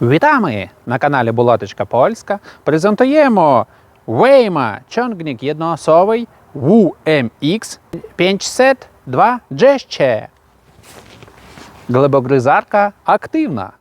Witamy na kanалі Булаточка Польська. Презентуємо Wayma ciągnik jednoosobowy WMX 502 Gesture. Глибогризарка активна.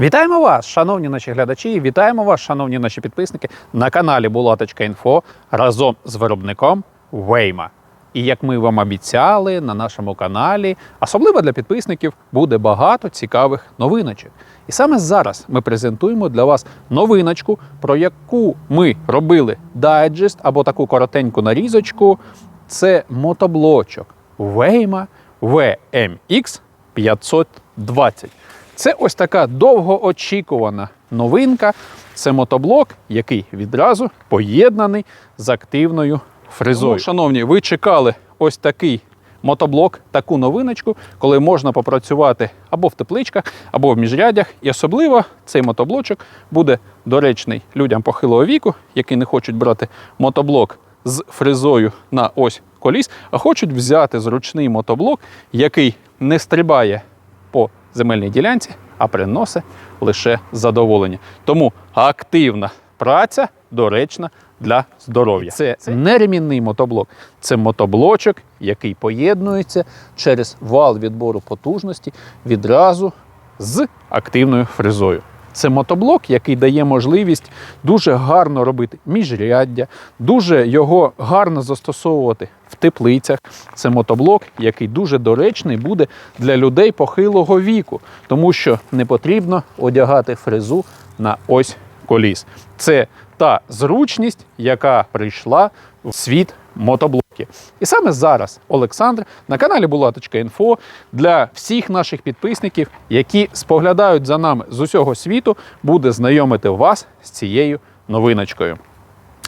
Вітаємо вас, шановні наші глядачі, вітаємо вас, шановні наші підписники, на каналі Булаточка.Інфо разом з виробником Wayma. І як ми вам обіцяли на нашому каналі, особливо для підписників, буде багато цікавих новиночок. І саме зараз ми презентуємо для вас новиночку, про яку ми робили дайджест або таку коротеньку нарізочку. Це мотоблочок Wayma VMX 520. Це ось така довгоочікувана новинка. Це мотоблок, який відразу поєднаний з активною фрезою. Ну, шановні, ви чекали ось такий мотоблок, таку новиночку, коли можна попрацювати або в тепличках, або в міжрядях. І особливо цей мотоблочок буде доречний людям похилого віку, які не хочуть брати мотоблок з фрезою на ось коліс, а хочуть взяти зручний мотоблок, який не стрибає по земельній ділянці, а приносить лише задоволення. Тому активна праця доречна для здоров'я. Це не ремінний мотоблок, це мотоблочок, який поєднується через вал відбору потужності відразу з активною фрезою. Це мотоблок, який дає можливість дуже гарно робити міжряддя, дуже його гарно застосовувати в теплицях. Це мотоблок, який дуже доречний буде для людей похилого віку, тому що не потрібно одягати фрезу на ось коліс. Це та зручність, яка прийшла в світ мотоблоків. І саме зараз Олександр на каналі Булаточка.Інфо для всіх наших підписників, які споглядають за нами з усього світу, буде знайомити вас з цією новиночкою.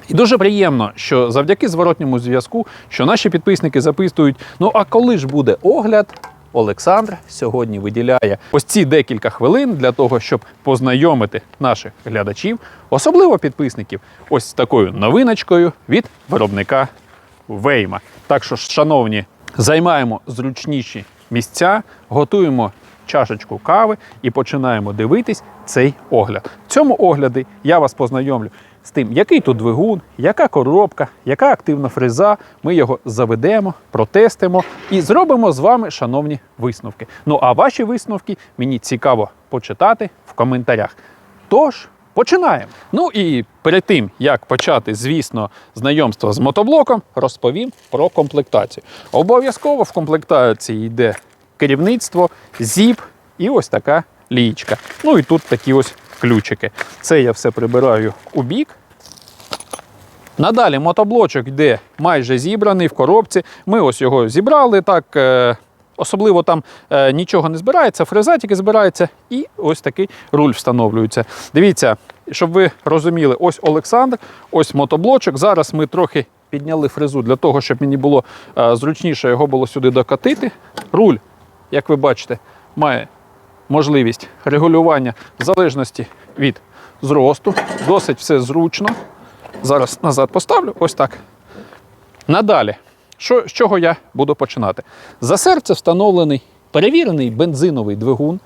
І дуже приємно, що завдяки зворотньому зв'язку, що наші підписники запитують: ну а коли ж буде огляд? Олександр сьогодні виділяє ось ці декілька хвилин для того, щоб познайомити наших глядачів, особливо підписників, ось такою новиночкою від виробника Вейма. Так що, шановні, займаємо зручніші місця, готуємо чашечку кави і починаємо дивитись цей огляд. В цьому огляді я вас познайомлю з тим, який тут двигун, яка коробка, яка активна фреза. Ми його заведемо, протестимо і зробимо з вами, шановні, висновки. Ну а ваші висновки мені цікаво почитати в коментарях. Тож. Починаємо. Ну і перед тим, як почати, звісно, знайомство з мотоблоком, розповім про комплектацію. Обов'язково в комплектації йде керівництво, зіп і ось така лієчка. Ну і тут такі ось ключики. Це я все прибираю у бік. Надалі мотоблочок йде майже зібраний в коробці. Ми ось його зібрали так. е, Особливо там е, нічого не збирається, фреза тільки збирається, і ось такий руль встановлюється. Дивіться, щоб ви розуміли, ось Олександр, ось мотоблочок. Зараз ми трохи підняли фрезу для того, щоб мені було е, зручніше його було сюди докатити. Руль, як ви бачите, має можливість регулювання в залежності від зросту. Досить все зручно. Зараз назад поставлю. Ось так. Надалі. Що, з чого я буду починати? За серце встановлений перевірений бензиновий двигун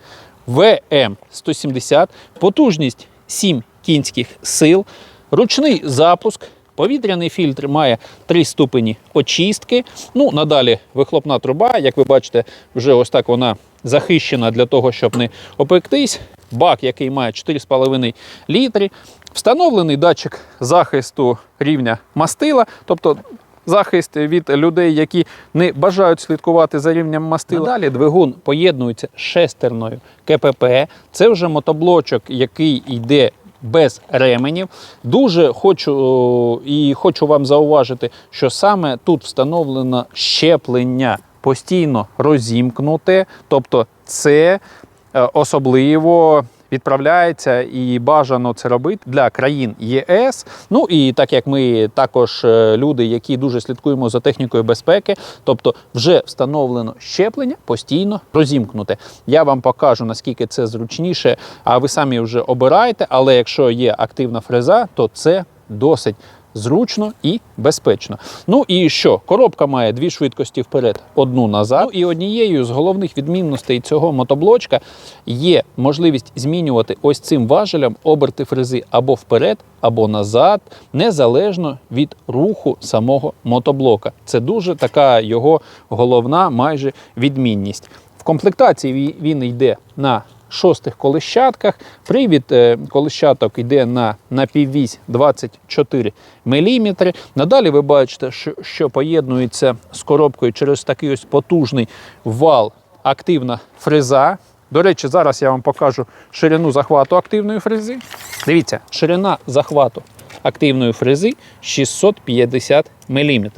ВМ170, потужність 7 кінських сил, ручний запуск. Повітряний фільтр має 3 ступені очистки. Ну, надалі вихлопна труба, як ви бачите, вже ось так вона захищена для того, щоб не опектись. Бак, який має 4,5 літри. Встановлений датчик захисту рівня мастила, тобто захист від людей, які не бажають слідкувати за рівнем мастила. Далі двигун поєднується з шестерною КПП. Це вже мотоблочок, який йде без ременів. Дуже хочу і хочу вам зауважити, що саме тут встановлено щеплення постійно розімкнуте, тобто це е, особливо відправляється і бажано це робити для країн ЄС. Ну і так як ми також е, люди, які дуже слідкуємо за технікою безпеки, тобто вже встановлено щеплення постійно розімкнуте. Я вам покажу наскільки це зручніше, а ви самі вже обираєте. Але якщо є активна фреза, то це досить зручно і безпечно. Ну і що? Коробка має дві швидкості вперед, одну назад. Ну, і однією з головних відмінностей цього мотоблочка є можливість змінювати ось цим важелем оберти фрези або вперед, або назад, незалежно від руху самого мотоблока. Це дуже така його головна майже відмінність. В комплектації він йде на шостих колищатках. Привід е, колищаток йде на напіввісь 24 мм. Надалі ви бачите, що, поєднується з коробкою через такий ось потужний вал активна фреза. До речі, зараз я вам покажу ширину захвату активної фрези. Дивіться, ширина захвату активної фрези 650 мм.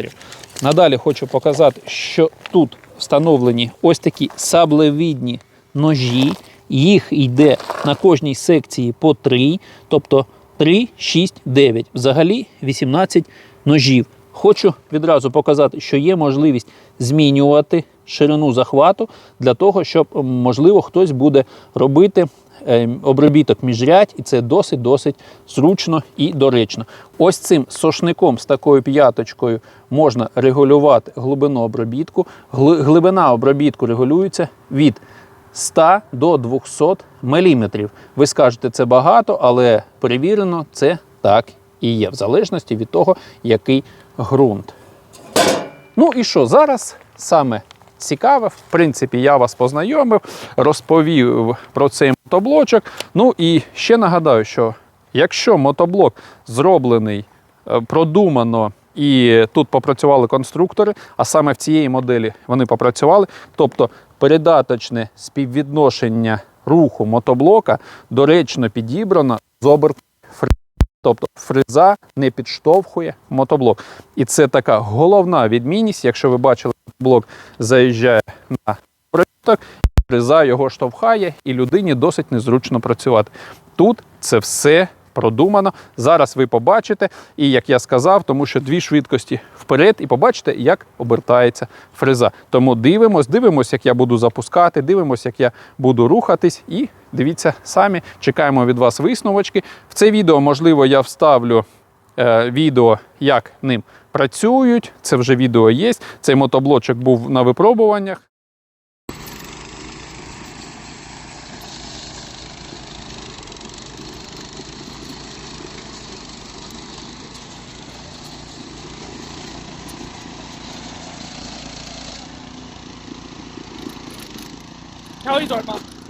Надалі хочу показати, що тут встановлені ось такі саблевидні ножі. Їх йде на кожній секції по 3, тобто 3, 6, 9. Взагалі 18 ножів. Хочу відразу показати, що є можливість змінювати ширину захвату для того, щоб, можливо, хтось буде робити е, обробіток міжрядь, і це досить-досить зручно і доречно. Ось цим сошником з такою п'яточкою можна регулювати глибину обробітку. Глибина обробітку регулюється від 100 до 200 мм. Ви скажете, це багато, але перевірено, це так і є, в залежності від того, який ґрунт. Ну і що зараз саме цікаве, в принципі, я вас познайомив, розповів про цей мотоблочок. Ну і ще нагадаю, що якщо мотоблок зроблений е, продумано і тут попрацювали конструктори, а саме в цієї моделі вони попрацювали, тобто передаточне співвідношення руху мотоблока доречно підібрано з обертом Тобто фреза не підштовхує мотоблок. І це така головна відмінність. Якщо ви бачили, блок заїжджає на приток, фреза його штовхає, і людині досить незручно працювати. Тут це все продумано. Зараз ви побачите, і як я сказав, тому що дві швидкості вперед, і побачите, як обертається фреза. Тому дивимось, дивимось, як я буду запускати, дивимось, як я буду рухатись, і дивіться самі, чекаємо від вас висновочки. В це відео, можливо, я вставлю е, відео, як ним працюють. Це вже відео є. Цей мотоблочок був на випробуваннях. Ну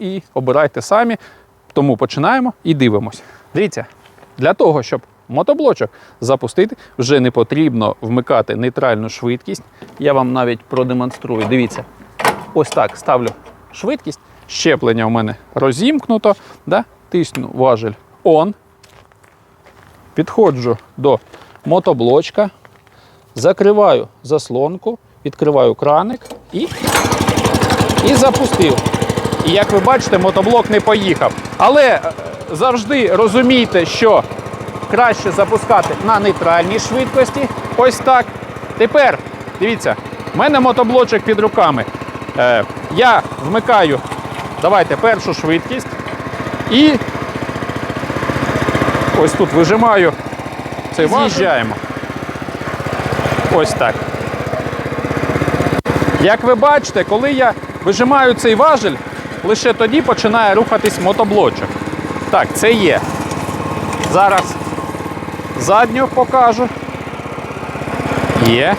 і обирайте самі. Тому починаємо і дивимось. Дивіться, для того, щоб мотоблочок запустити, вже не потрібно вмикати нейтральну швидкість. Я вам навіть продемонструю. Дивіться, ось так ставлю швидкість. Щеплення у мене розімкнуто. Да? Тисну важель ON. Підходжу до мотоблочка, закриваю заслонку, відкриваю краник і і запустив. І як ви бачите, мотоблок не поїхав. Але е, завжди розумійте, що краще запускати на нейтральній швидкості. Ось так. Тепер дивіться, в мене мотоблочок під руками. Е, я вмикаю, давайте першу швидкість. І ось тут вижимаю важіль. З'їжджаємо. Ось так. Як ви бачите, коли я вижимаю цей важель, лише тоді починає рухатись мотоблочок. Так, це є. Зараз задню покажу. Є.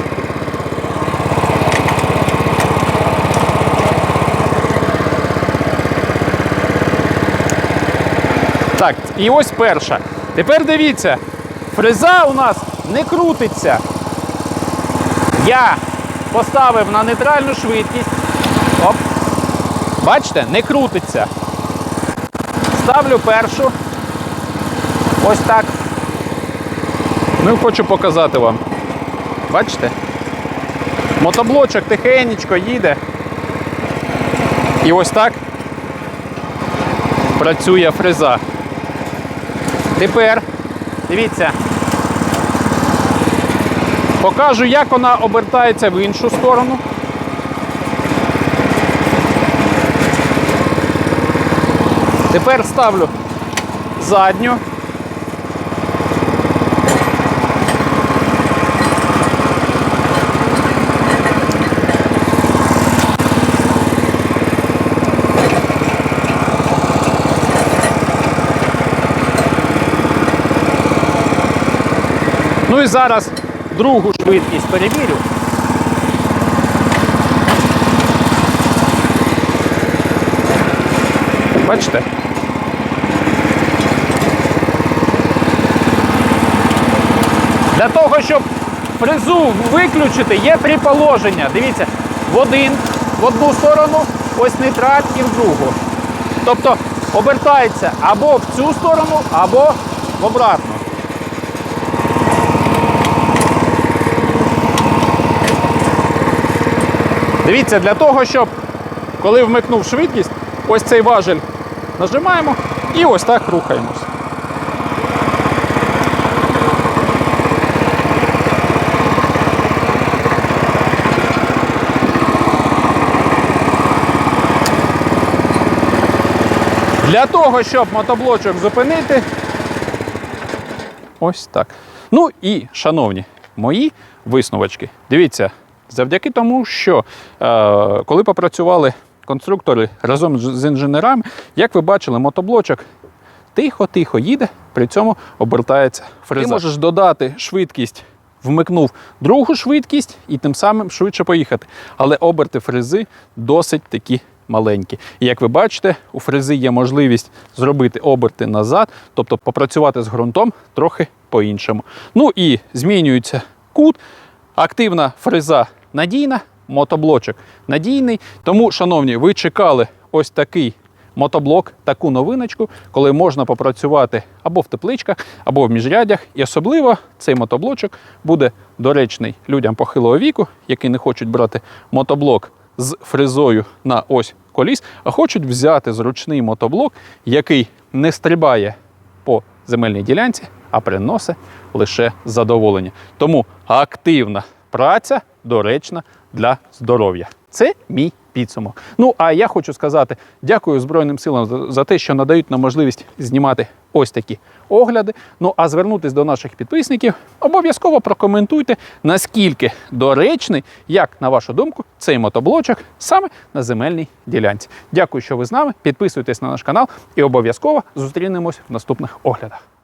Так, і ось перша. Тепер дивіться, фреза у нас не крутиться. Я поставив на нейтральну швидкість. Бачите, не крутиться. Ставлю першу. Ось так. Ну і хочу показати вам. Бачите? Мотоблочок тихенечко їде. І ось так працює фреза. Тепер дивіться. Покажу, як вона обертається в іншу сторону. Тепер ставлю задню. Ну і зараз другу швидкість перевірю. Бачите? Для того, щоб фрезу виключити, є три положення. Дивіться, в один, в одну сторону, ось нейтраль і в другу. Тобто обертається або в цю сторону, або в обратну. Дивіться, для того, щоб коли вмикнув швидкість, ось цей важель нажимаємо і ось так рухаємось. Для того, щоб мотоблочок зупинити, ось так. Ну і, шановні, мої висновочки. Дивіться, завдяки тому, що е, коли попрацювали конструктори разом з інженерами, як ви бачили, мотоблочок тихо-тихо їде, при цьому обертається фреза. Ти можеш додати швидкість, вмикнув другу швидкість і тим самим швидше поїхати. Але оберти фрези досить такі маленькі. І як ви бачите, у фрези є можливість зробити оберти назад, тобто попрацювати з ґрунтом трохи по-іншому. Ну і змінюється кут. Активна фреза надійна, мотоблочок надійний. Тому, шановні, ви чекали ось такий мотоблок, таку новиночку, коли можна попрацювати або в тепличках, або в міжрядях. І особливо цей мотоблочок буде доречний людям похилого віку, які не хочуть брати мотоблок з фрезою на ось коліс, а хочуть взяти зручний мотоблок, який не стрибає по земельній ділянці, а приносить лише задоволення. Тому активна праця доречна для здоров'я. Це мій підсумок. Ну а я хочу сказати дякую Збройним силам за- те, що надають нам можливість знімати ось такі огляди. Ну а звернутись до наших підписників, обов'язково прокоментуйте, наскільки доречний, як на вашу думку, цей мотоблочок саме на земельній ділянці. Дякую, що ви з нами. Підписуйтесь на наш канал і обов'язково зустрінемось в наступних оглядах.